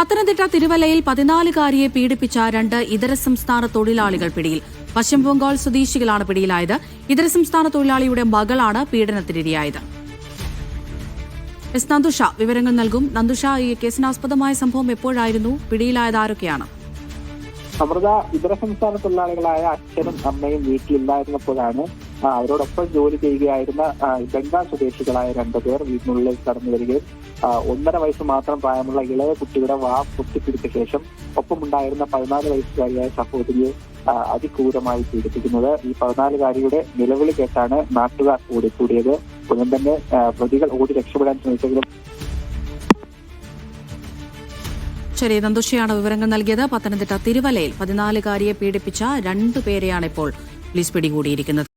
പത്തനംതിട്ട തിരുവല്ലയിൽ പതിനാലുകാരിയെ പീഡിപ്പിച്ച രണ്ട് ഇതര സംസ്ഥാന തൊഴിലാളികൾ പിടിയിൽ. പശ്ചിമ ബംഗാൾ സ്വദേശികളാണ് പിടിയിലായത്. ഇതര സംസ്ഥാന തൊഴിലാളിയുടെ മകളാണ് പീഡനത്തിനിരയായത്. എസ് നന്ദുഷ വിവരങ്ങൾ നൽകും. നന്ദുഷ ഈ കേസിനാസ്പദമായ സംഭവം എപ്പോഴായിരുന്നു? പിടിയിലായത് ആരൊക്കെയാണ്? അമൃത ഇതര സംസ്ഥാന തൊഴിലാളികളായ അച്ഛനും അമ്മയും വീട്ടിലില്ലായിരുന്നപ്പോഴാണ് അവരോടൊപ്പം ജോലി ചെയ്യുകയായിരുന്ന ബംഗാൾ സ്വദേശികളായ രണ്ടുപേർ വീടിനുള്ളിലേക്ക് കടന്നു വരികയും ഒന്നര വയസ്സ് മാത്രം പ്രായമുള്ള ഇളയ കുട്ടിയുടെ വാ പൊട്ടിപ്പിടിച്ച ശേഷം ഒപ്പമുണ്ടായിരുന്ന പതിനാല് വയസ്സുകാരിയായ സഹോദരിയെ അതിക്രൂരമായി പീഡിപ്പിക്കുന്നത്. ഈ പതിനാലുകാരിയുടെ നിലവിളി കേട്ടാണ് നാട്ടുകാർ ഓടിക്കൂടിയത്. ഉടൻ തന്നെ പ്രതികൾ ഓടി രക്ഷപ്പെടാൻ ശ്രമിച്ചെങ്കിലും ശരി നന്ദുഷിയാണ് വിവരങ്ങൾ നൽകിയത്. പത്തനംതിട്ട തിരുവല്ലയിൽ പതിനാലുകാരിയെ പീഡിപ്പിച്ച രണ്ടുപേരെയാണ് ഇപ്പോൾ പോലീസ് പിടികൂടിയിരിക്കുന്നത്.